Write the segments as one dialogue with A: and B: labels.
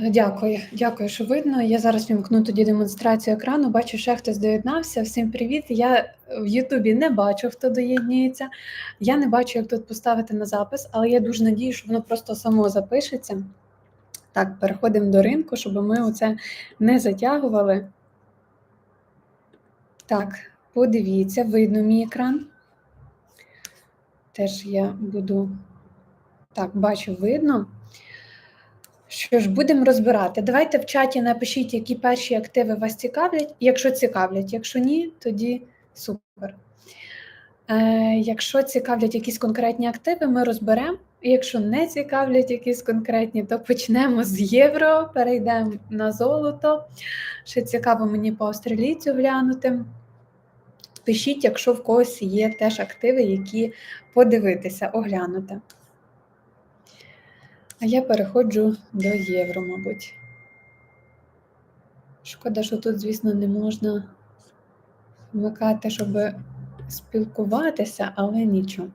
A: Дякую, дякую, що видно. Я зараз вімкну тоді демонстрацію екрану. Бачу, ще хтось доєднався. Всім привіт. Я в Ютубі не бачу, хто доєднується. Я не бачу, як тут поставити на запис, але я дуже надію, що воно просто само запишеться. Так, переходимо до ринку, щоб ми оце не затягували. Так, подивіться, видно мій екран. Теж я буду. Так, бачу, видно. Що ж, будемо розбирати. Давайте в чаті напишіть, які перші активи вас цікавлять, якщо цікавлять. Якщо ні, тоді супер. Е, Якщо цікавлять якісь конкретні активи, ми розберемо. Якщо не цікавлять якісь конкретні, то почнемо з євро, перейдемо на золото. Ще цікаво мені по австралійцю глянути. Пишіть, якщо в когось є теж активи, які подивитися, оглянути. А я переходжу до євро, мабуть. Шкода, що тут, звісно, не можна вмикати, щоб спілкуватися, але нічого.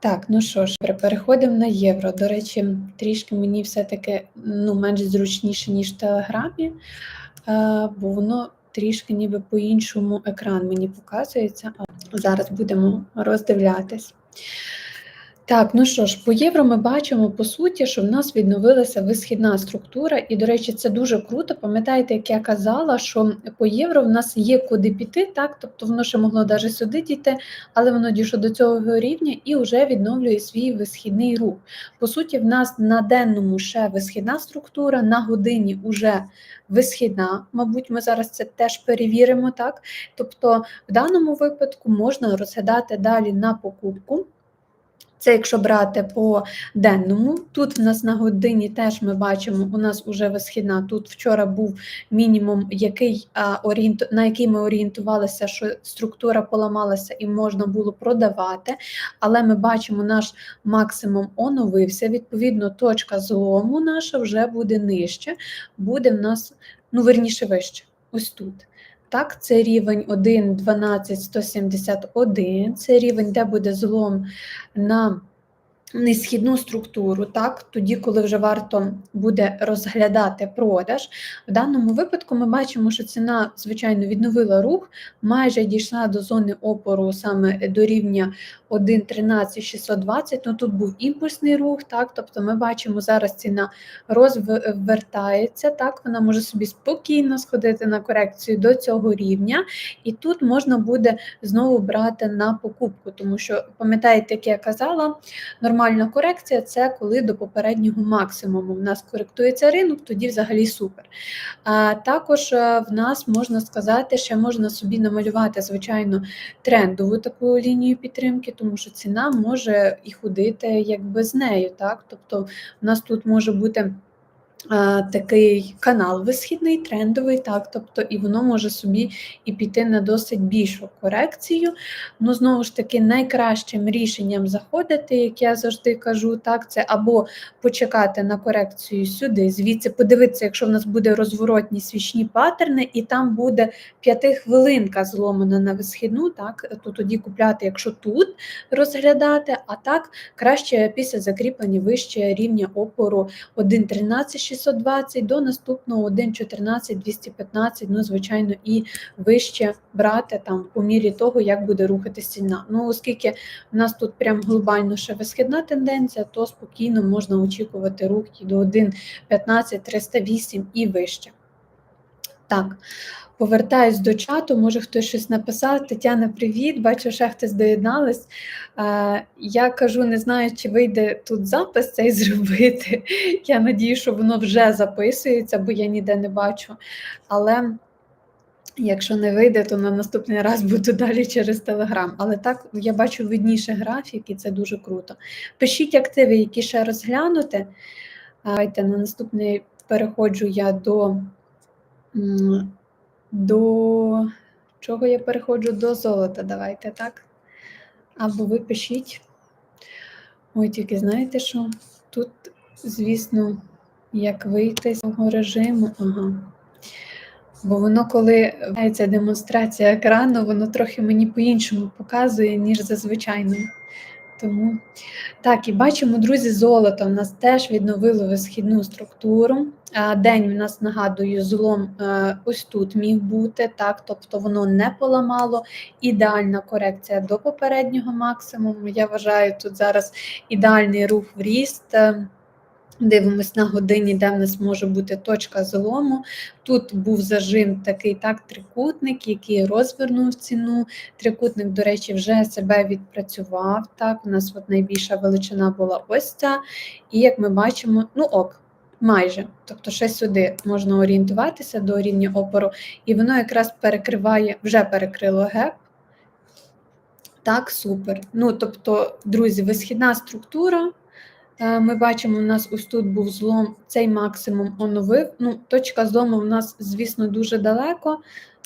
A: Так, ну що ж, переходимо на євро. До речі, трішки мені все-таки ну, менш зручніше, ніж в Телеграмі, бо воно трішки ніби по-іншому екран мені показується. Зараз будемо роздивлятись. Так, ну що ж, по євро ми бачимо по суті, що в нас відновилася висхідна структура, і, до речі, це дуже круто. Пам'ятаєте, як я казала, що по євро в нас є куди піти, так, тобто воно ще могло навіть сюди дійти, але воно дійшло до цього рівня і вже відновлює свій висхідний рух. По суті, в нас на денному ще висхідна структура, на годині вже висхідна. Мабуть, ми зараз це теж перевіримо, так. Тобто, в даному випадку можна розглядати далі на покупку. Це якщо брати по денному. Тут в нас на годині теж ми бачимо, у нас вже висхідна. Тут вчора був мінімум, який, а, орієнту, на який ми орієнтувалися, що структура поламалася і можна було продавати. Але ми бачимо, наш максимум оновився. Відповідно, точка злому наша вже буде нижче, буде в нас, ну, верніше вище. Ось тут. Так, це рівень 1, 12, 171, це рівень, де буде злом на несхідну структуру, так, тоді, коли вже варто буде розглядати продаж. В даному випадку ми бачимо, що ціна, звичайно, відновила рух, майже дійшла до зони опору саме до рівня 1.13.620, ну тут був імпульсний рух, так, тобто ми бачимо, зараз ціна розвертається, так, вона може собі спокійно сходити на корекцію до цього рівня, і тут можна буде знову брати на покупку, тому що, пам'ятаєте, як я казала, нормальна корекція це коли до попереднього максимуму в нас коректується ринок, тоді взагалі супер. А також е, в нас можна сказати, що можна собі намалювати, звичайно, трендову таку лінію підтримки тому що ціна може і ходити якби з нею. Так? Тобто в нас тут може бути такий канал висхідний, трендовий, так, тобто і воно може собі і піти на досить більшу корекцію. Ну, знову ж таки, найкращим рішенням заходити, як я завжди кажу, так, це або почекати на корекцію сюди, звідси подивитися, якщо в нас буде розворотні свічні паттерни, і там буде п'ятихвилинка зломана на висхідну, так, то тоді купляти, якщо тут розглядати, а так краще після закріплення вище рівня опору 1.13. 620 до наступного 1,14, 215, ну, звичайно, і вище брати там по мірі того, як буде рухатися ціна. Ну, оскільки в нас тут прям глобально ще висхідна тенденція, то спокійно можна очікувати рух і до 1,15, 308 і вище. Так, Повертаюсь до чату, може хтось щось написав. Тетяна, привіт, бачу, ще хтось доєдналась. Я кажу, не знаю, чи вийде тут запис цей зробити. Я надію, що воно вже записується, бо я ніде не бачу. Але якщо не вийде, то на наступний раз буду далі через Телеграм. Але так я бачу видніше графік, і це дуже круто. Пишіть активи, які ще розглянути. Давайте на наступний переходжу я до. До чого я переходжу? До золота. Давайте так. Або ви пишіть. Ой, тільки знаєте що? Тут, звісно, як вийти з цього режиму, ага. Бо воно, коли ця демонстрація екрану, воно трохи мені по-іншому показує, ніж зазвичай. Тому так, і бачимо, друзі, золото в нас теж відновило висхідну структуру. А, День в нас нагадую, злом е, ось тут міг бути, так, тобто воно не поламало. Ідеальна корекція до попереднього максимуму. Я вважаю, тут зараз ідеальний рух в ріст. Е, Дивимось на годині, де в нас може бути точка злому. Тут був зажим такий так, трикутник, який розвернув ціну. Трикутник, до речі, вже себе відпрацював. Так, У нас от найбільша величина була ось ця. І як ми бачимо, ну ок, майже. Тобто ще сюди можна орієнтуватися до рівня опору, і воно якраз перекриває, вже перекрило геп. Так, супер. Ну, тобто, друзі, висхідна структура. Е, ми бачимо, у нас ось тут був злом, цей максимум оновив. Ну, Точка злому у нас, звісно, дуже далеко.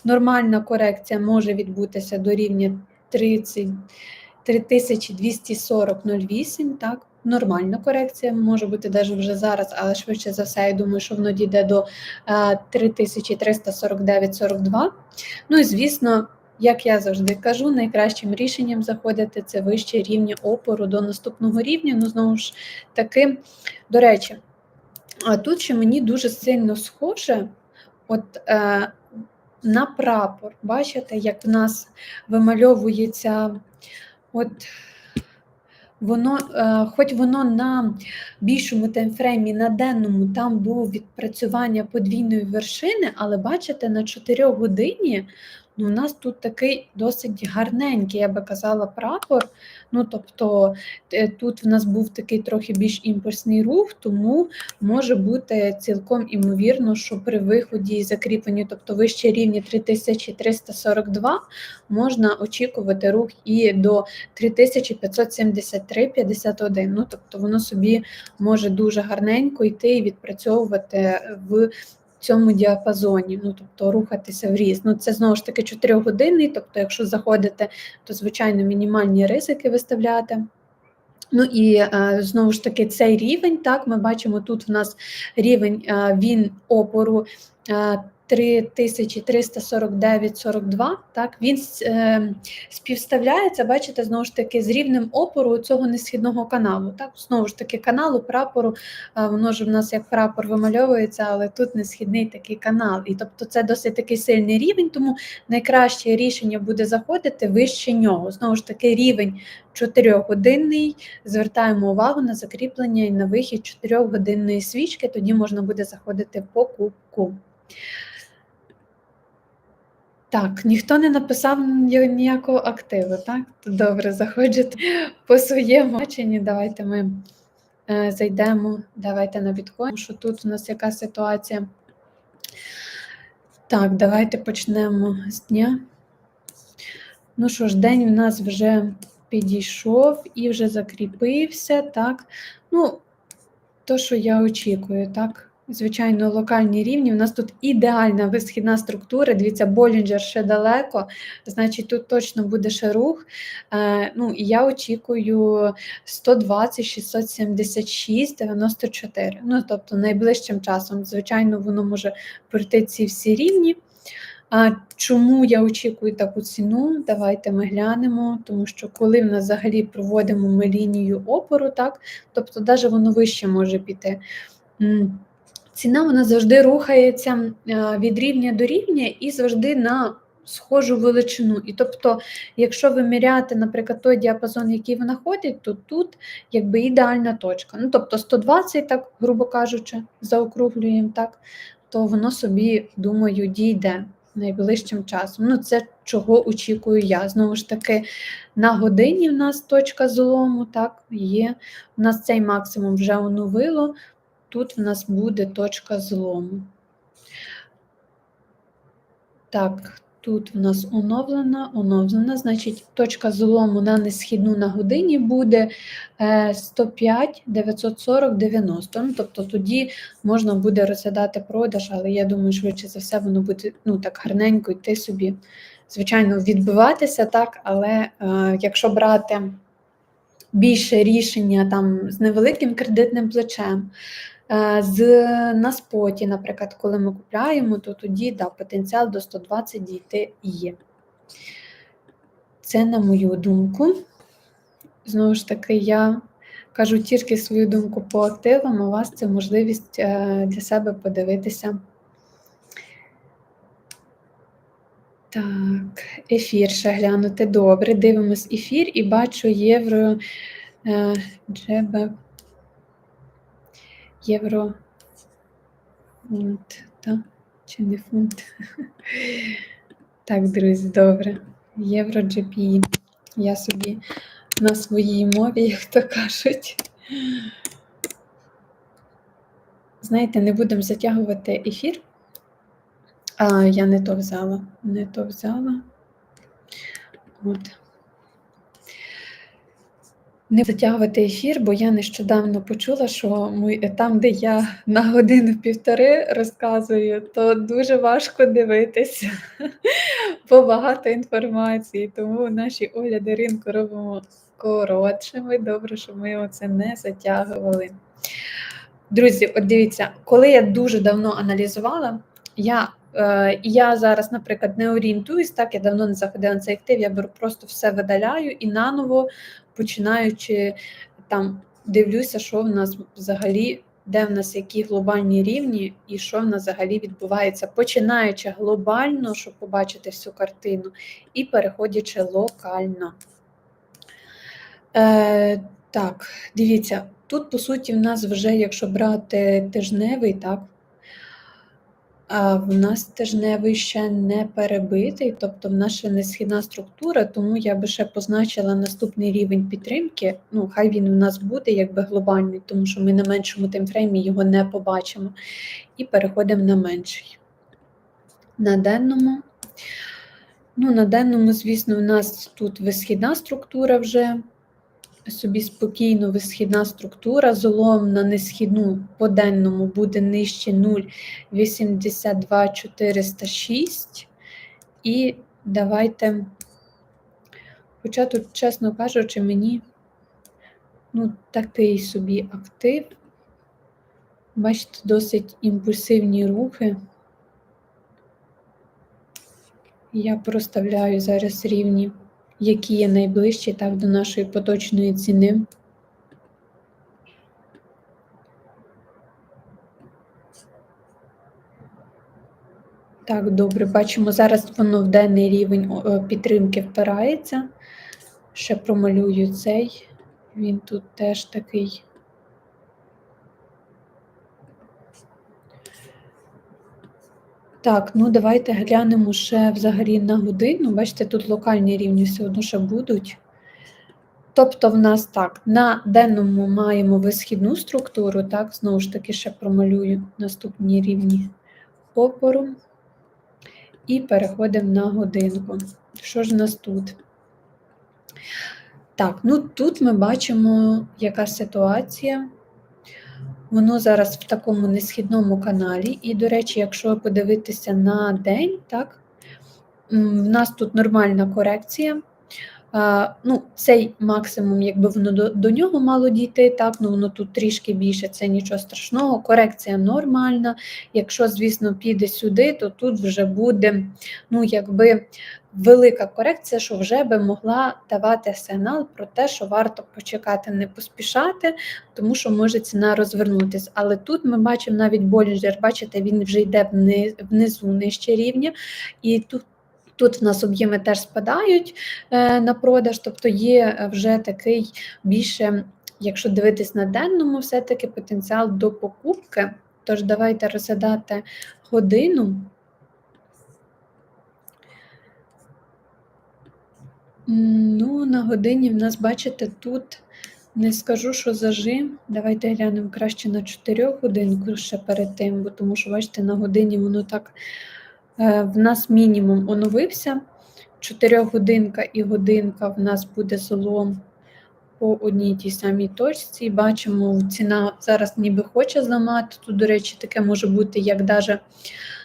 A: Нормальна корекція може відбутися до рівня 30, 3240,08. Так, нормальна корекція може бути навіть вже зараз, але швидше за все, я думаю, що воно дійде до 3349,42. Ну і звісно. Як я завжди кажу, найкращим рішенням заходити це вище рівня опору до наступного рівня. Ну, знову ж таки, до речі, а тут ще мені дуже сильно схоже от, е, на прапор. Бачите, як в нас вимальовується, от воно, е, хоч воно на більшому таймфреймі, на денному, там було відпрацювання подвійної вершини, але бачите, на 4 годині Ну, У нас тут такий досить гарненький, я би казала, прапор. Ну, тобто е, тут в нас був такий трохи більш імпульсний рух, тому може бути цілком імовірно, що при виході і тобто вище рівні 3342, можна очікувати рух і до 3573,51. Ну, тобто воно собі може дуже гарненько йти і відпрацьовувати в цьому діапазоні, ну тобто рухатися в ріст. Ну це знову ж таки 4 години, тобто, якщо заходите, то звичайно мінімальні ризики виставляти. Ну і е, знову ж таки цей рівень, так, ми бачимо, тут у нас рівень е, він опору е, 3349,42, так, він е, співставляється, бачите, знову ж таки, з рівнем опору цього несхідного каналу. Так, Знову ж таки, каналу, прапору, воно ж в нас як прапор вимальовується, але тут несхідний такий канал. І тобто це досить такий сильний рівень, тому найкраще рішення буде заходити вище нього. Знову ж таки, рівень 4-годинний. Звертаємо увагу на закріплення і на вихід 4-годинної свічки, тоді можна буде заходити в покупку. Так, ніхто не написав ніякого активу, так? Добре, заходжете по своєму баченні. Давайте ми е, зайдемо, давайте на біткоін, що тут у нас яка ситуація. Так, давайте почнемо з дня. Ну що ж, день у нас вже підійшов і вже закріпився, так. Ну, то, що я очікую, так. Звичайно, локальні рівні. У нас тут ідеальна висхідна структура. Дивіться, Болінджер ще далеко, значить, тут точно буде ще рух. Е, ну, І я очікую 120, 676, 94. Ну, тобто, найближчим часом, звичайно, воно може пройти ці всі рівні. А Чому я очікую таку ціну? Давайте ми глянемо, тому що коли в нас взагалі проводимо ми лінію опору, так, тобто навіть воно вище може піти. Ціна вона завжди рухається е, від рівня до рівня і завжди на схожу величину. І тобто, якщо виміряти, наприклад, той діапазон, який вона ходить, то тут якби ідеальна точка. Ну, тобто 120, так, грубо кажучи, заокруглюємо, так, то воно собі, думаю, дійде найближчим часом. Ну, Це чого очікую я. Знову ж таки, на годині в нас точка злому, так, є. У нас цей максимум вже оновило тут в нас буде точка злому. Так, тут в нас оновлена, оновлена, значить, точка злому на несхідну на годині буде 105 940 90. Ну, Тобто тоді можна буде розглядати продаж, але я думаю, швидше за все, воно буде ну, так гарненько йти собі, звичайно, відбиватися, так, але е, якщо брати більше рішення там з невеликим кредитним плечем, з на споті, наприклад, коли ми купляємо, то тоді да, потенціал до 120 дійти є. Це, на мою думку. знову ж таки, я кажу тільки свою думку по активам, у вас це можливість е, для себе подивитися. Так, ефір ще глянути. Добре. Дивимось ефір і бачу євро е, джеба. Євро. Фунт, так? Чи не фунт? Так, друзі, добре. Євро GPI. Я собі на своїй мові, як то кажуть. Знаєте, не будемо затягувати ефір. А, я не то взяла. Не то взяла. От. Не затягувати ефір, бо я нещодавно почула, що ми, там, де я на годину-півтори розказую, то дуже важко дивитися, бо багато інформації. Тому наші огляди ринку робимо коротшими. Добре, що ми оце не затягували. Друзі, от дивіться, коли я дуже давно аналізувала, я е, я зараз, наприклад, не орієнтуюсь, так я давно не заходила на цей актив, я беру просто все видаляю і наново починаючи там дивлюся, що в нас взагалі, де в нас які глобальні рівні, і що в нас взагалі відбувається, починаючи глобально, щоб побачити всю картину, і переходячи локально. Е, Так, дивіться, тут, по суті, в нас вже, якщо брати тижневий, так, а в нас тижневий ще не перебитий, тобто в нас ще не східна структура, тому я би ще позначила наступний рівень підтримки. Ну, хай він у нас буде якби глобальний, тому що ми на меншому таймфреймі його не побачимо. І переходимо на менший. На денному. Ну, На денному, звісно, у нас тут висхідна структура вже собі спокійно висхідна структура, золом на несхідну по денному буде нижче 0,82 406. І давайте, хоча тут, чесно кажучи, мені ну, такий собі актив. Бачите, досить імпульсивні рухи. Я проставляю зараз рівні які є найближчі так до нашої поточної ціни. Так, добре, бачимо, зараз воно в денний рівень підтримки впирається. Ще промалюю цей, він тут теж такий. Так, ну давайте глянемо ще взагалі на годину. Бачите, тут локальні рівні все одно ще будуть. Тобто, в нас так, на денному маємо висхідну структуру, так, знову ж таки, ще промалюю наступні рівні опору. І переходимо на годинку. Що ж у нас тут? Так, ну тут ми бачимо, яка ситуація. Воно зараз в такому несхідному каналі. І, до речі, якщо подивитися на день, так, в нас тут нормальна корекція. Ну, Цей максимум, якби воно до, до нього мало дійти, так, ну воно тут трішки більше, це нічого страшного. Корекція нормальна. Якщо, звісно, піде сюди, то тут вже буде ну, якби велика корекція, що вже би могла давати сигнал про те, що варто почекати, не поспішати, тому що може ціна розвернутися. Але тут ми бачимо навіть Болінджер, бачите, він вже йде внизу нижче рівня, і тут. Тут в нас об'єми теж спадають е, на продаж, тобто є вже такий більше, якщо дивитись на денному, все-таки потенціал до покупки. Тож давайте розглядати годину. Ну, на годині в нас, бачите, тут не скажу, що зажим. Давайте глянемо краще на 4 годинку ще перед тим, бо тому що, бачите, на годині воно так е, в нас мінімум оновився. 4 годинка і годинка в нас буде золом по одній тій самій точці. Бачимо, ціна зараз ніби хоче зламати. Тут, до речі, таке може бути, як даже,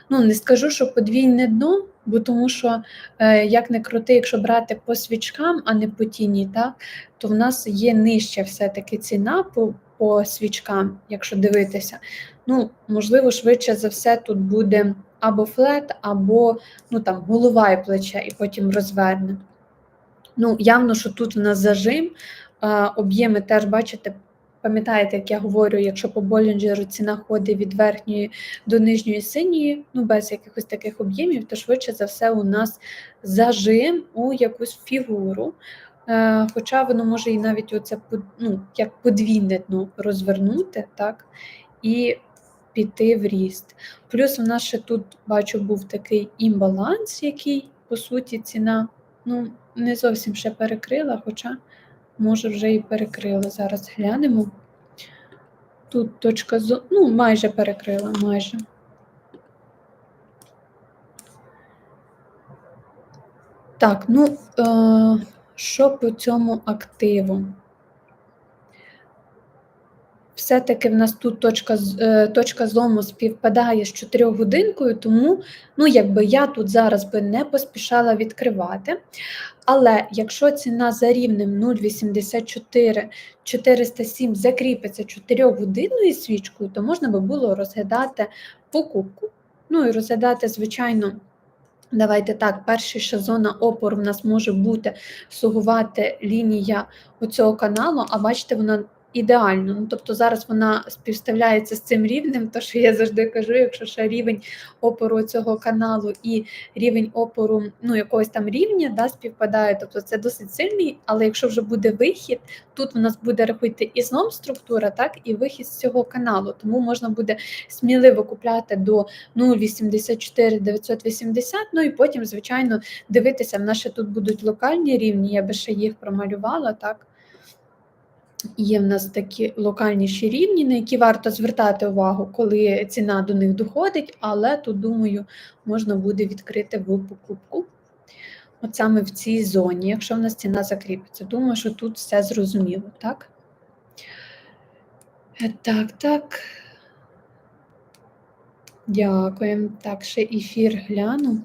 A: ну не скажу, що подвійне дно, бо тому що, е, як не крути, якщо брати по свічкам, а не по тіні, так, то в нас є нижча все-таки ціна по по свічкам, якщо дивитися. Ну, Можливо, швидше за все, тут буде або флет, або ну, там, голова і плече, і потім розверне. Ну, Явно, що тут в нас зажим, об'єми теж бачите. Пам'ятаєте, як я говорю, якщо по Болінджеру ціна ходить від верхньої до нижньої синьої, ну без якихось таких об'ємів, то швидше за все у нас зажим у якусь фігуру. Хоча воно може і навіть оце ну, як подвійне дно розвернути, так, і піти в ріст. Плюс у нас ще тут, бачу, був такий імбаланс, який, по суті, ціна ну, не зовсім ще перекрила, хоча, може, вже і перекрила. Зараз глянемо. Тут точка зо... ну, майже перекрила, майже. Так, ну, е, що по цьому активу? Все-таки в нас тут точка е, точка злому співпадає з 4 годинкою, тому ну, якби я тут зараз би не поспішала відкривати. Але якщо ціна за рівнем 0,84 407 закріпиться 4 годинною свічкою, то можна би було розглядати покупку. Ну і розглядати, звичайно. Давайте так, перша ще зона опору в нас може бути сугувати лінія оцього каналу, а бачите, вона ідеально. Ну, Тобто зараз вона співставляється з цим рівнем, то що я завжди кажу, якщо ще рівень опору цього каналу і рівень опору ну, якогось там рівня да, співпадає, тобто це досить сильний, але якщо вже буде вихід, тут у нас буде рахуйте і знов структура, так, і вихід з цього каналу. Тому можна буде сміливо купляти до 0,84 980, ну і потім, звичайно, дивитися, в нас ще тут будуть локальні рівні, я би ще їх промалювала. так. Є в нас такі локальніші рівні, на які варто звертати увагу, коли ціна до них доходить, але тут, думаю, можна буде відкрити в покупку. От саме в цій зоні, якщо в нас ціна закріпиться. Думаю, що тут все зрозуміло, так? Е, так, так. Дякуємо. Так, ще ефір гляну.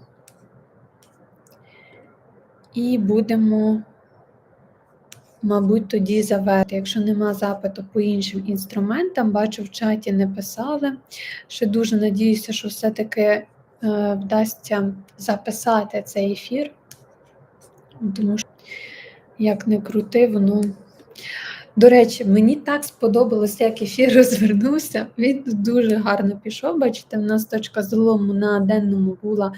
A: І будемо мабуть, тоді заверти. Якщо нема запиту по іншим інструментам, бачу, в чаті не писали. Ще дуже надіюся, що все-таки е, вдасться записати цей ефір, тому що, як не крути, воно. До речі, мені так сподобалося, як ефір розвернувся. Він дуже гарно пішов. Бачите, в нас точка злому на денному була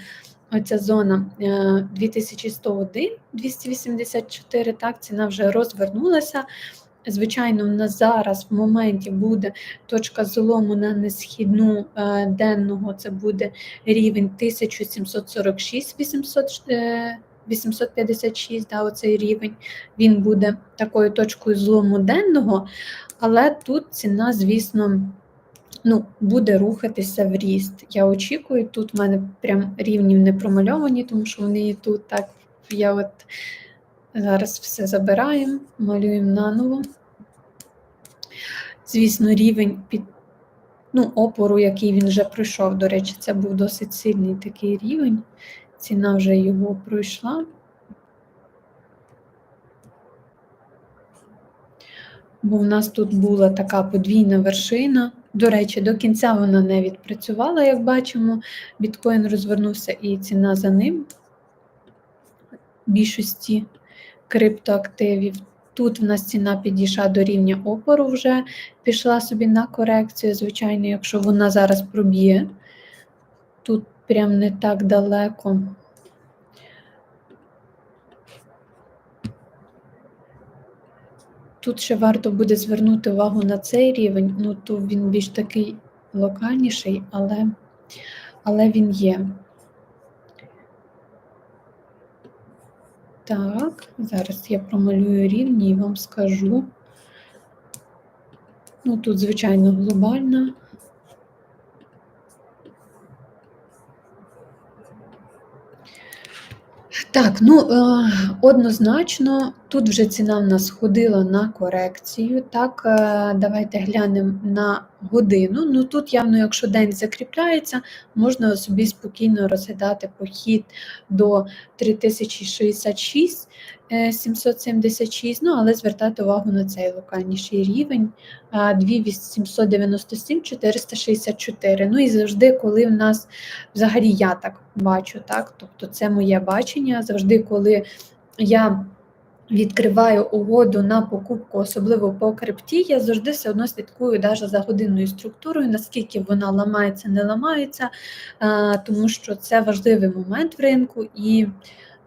A: Оця зона 2101, е, 284, так, ціна вже розвернулася. Звичайно, нас зараз в моменті буде точка злому на несхідну е, денного, це буде рівень 1746 800, 856, да, оцей рівень, він буде такою точкою злому денного, але тут ціна, звісно, ну, буде рухатися в ріст. Я очікую, тут в мене прям рівнів не промальовані, тому що вони і тут так. Я от зараз все забираємо, малюємо наново. Звісно, рівень під ну, опору, який він вже пройшов. До речі, це був досить сильний такий рівень. Ціна вже його пройшла. Бо в нас тут була така подвійна вершина. До речі, до кінця вона не відпрацювала, як бачимо. Біткоін розвернувся і ціна за ним більшості криптоактивів. Тут в нас ціна підійшла до рівня опору, вже пішла собі на корекцію. Звичайно, якщо вона зараз проб'є, тут прям не так далеко. Тут ще варто буде звернути увагу на цей рівень, ну то він більш такий локальніший, але, але він є. Так, зараз я промалюю рівні і вам скажу. Ну, тут, звичайно, глобальна. Так, ну е, однозначно, тут вже ціна в нас ходила на корекцію. Так, е, давайте глянемо на годину. Ну тут явно, якщо день закріпляється, можна собі спокійно розглядати похід до 3066. 776, ну, але звертати увагу на цей локальніший рівень. 2797 464. Ну і завжди, коли в нас взагалі я так бачу, так, тобто це моє бачення, завжди, коли я відкриваю угоду на покупку, особливо по крипті, я завжди все одно слідкую даже за годинною структурою, наскільки вона ламається, не ламається, е, тому що це важливий момент в ринку. І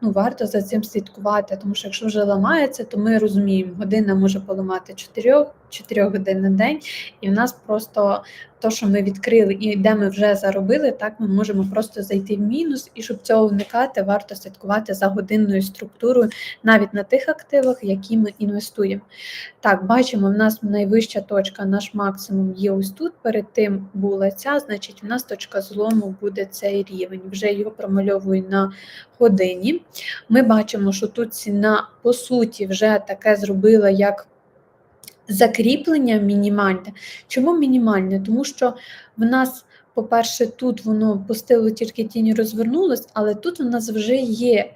A: ну, варто за цим слідкувати. Тому що якщо вже ламається, то ми розуміємо, година може поламати 4, 4 годин на день, і в нас просто то, що ми відкрили і де ми вже заробили, так ми можемо просто зайти в мінус, і щоб цього уникати, варто слідкувати за годинною структурою навіть на тих активах, які ми інвестуємо. Так, бачимо, в нас найвища точка, наш максимум є ось тут. Перед тим була ця, значить, в нас точка злому буде цей рівень. Вже його промальовую на годині. Ми бачимо, що тут ціна, по суті, вже таке зробила, як закріплення мінімальне. Чому мінімальне? Тому що в нас, по-перше, тут воно пустило тільки тіні розвернулось, але тут у нас вже є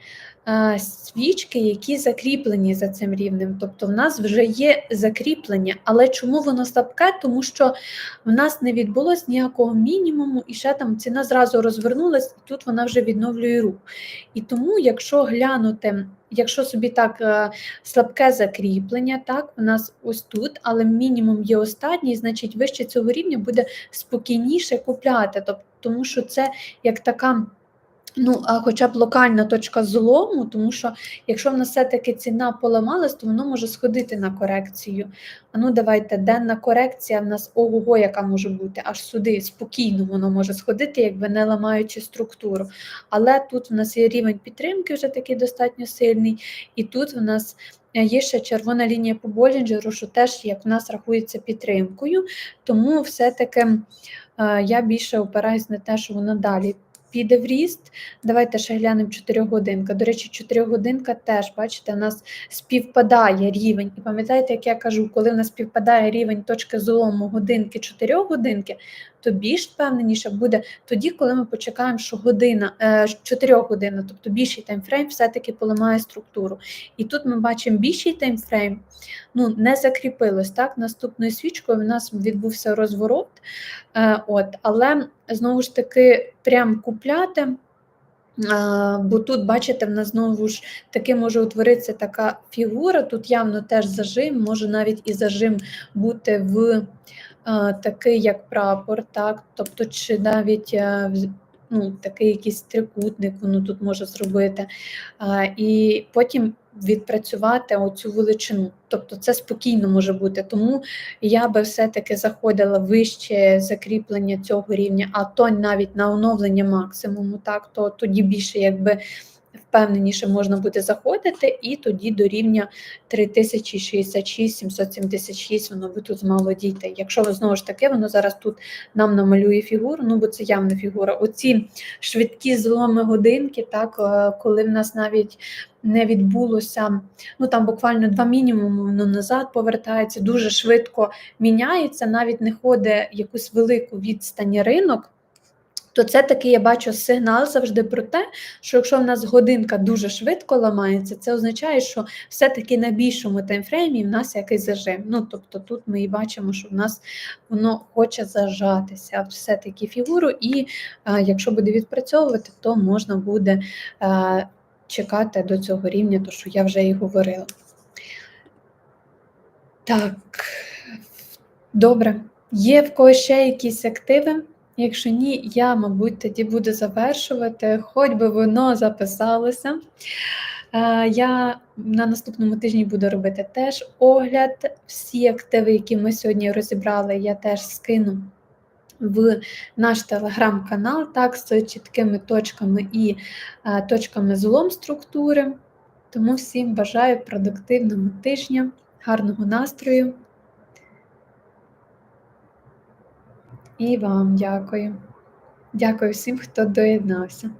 A: е, свічки, які закріплені за цим рівнем. Тобто в нас вже є закріплення. Але чому воно слабке? Тому що в нас не відбулось ніякого мінімуму, і ще там ціна зразу розвернулась, і тут вона вже відновлює рух. І тому, якщо глянути якщо собі так е, слабке закріплення, так, у нас ось тут, але мінімум є останній, значить вище цього рівня буде спокійніше купляти. Тобто, тому що це як така. Ну, а хоча б локальна точка злому, тому що якщо в нас все-таки ціна поламалась, то воно може сходити на корекцію. А ну давайте, денна корекція в нас ого, яка може бути, аж сюди спокійно воно може сходити, якби не ламаючи структуру. Але тут в нас є рівень підтримки, вже такий достатньо сильний, і тут в нас. Є ще червона лінія по Болінджеру, що теж як в нас рахується підтримкою, тому все-таки е, я більше опираюсь на те, що воно далі піде в ріст. Давайте ще глянемо 4 годинка. До речі, 4 годинка теж, бачите, у нас співпадає рівень. І пам'ятаєте, як я кажу, коли у нас співпадає рівень точки злому годинки 4 годинки, то більш впевненіше буде тоді, коли ми почекаємо, що година 4 е, годин, тобто більший таймфрейм, все-таки поламає структуру. І тут ми бачимо більший таймфрейм, ну не закріпилось. так, Наступною свічкою в нас відбувся розворот, е, от, але знову ж таки, прям купляти. Бо тут, бачите, в нас знову ж таки може утворитися така фігура. Тут явно теж зажим, може навіть і зажим бути в такий, як прапор, так, тобто, чи навіть е, ну, такий якийсь трикутник воно тут може зробити. І потім відпрацювати оцю величину. Тобто це спокійно може бути. Тому я би все-таки заходила вище закріплення цього рівня, а то навіть на оновлення максимуму, так, то тоді більше якби впевненіше можна буде заходити, і тоді до рівня 3066, 776 воно би тут мало дійти. Якщо ви знову ж таки, воно зараз тут нам намалює фігуру, ну бо це явна фігура. Оці швидкі зломи годинки, так, е, коли в нас навіть не відбулося, ну там буквально два мінімуми, воно назад повертається, дуже швидко міняється, навіть не ходить якусь велику відстань ринок то це такий я бачу сигнал завжди про те, що якщо в нас годинка дуже швидко ламається, це означає, що все-таки на більшому таймфреймі в нас якийсь зажим. Ну, тобто тут ми і бачимо, що в нас воно хоче зажатися все-таки фігуру, і а, якщо буде відпрацьовувати, то можна буде а, чекати до цього рівня, то що я вже і говорила. Так, добре. Є в когось ще якісь активи? Якщо ні, я, мабуть, тоді буду завершувати, хоч би воно записалося. Е, я на наступному тижні буду робити теж огляд. Всі активи, які ми сьогодні розібрали, я теж скину в наш телеграм-канал, так, з чіткими точками і е, точками злом структури. Тому всім бажаю продуктивного тижня, гарного настрою. І вам дякую. Дякую всім, хто доєднався.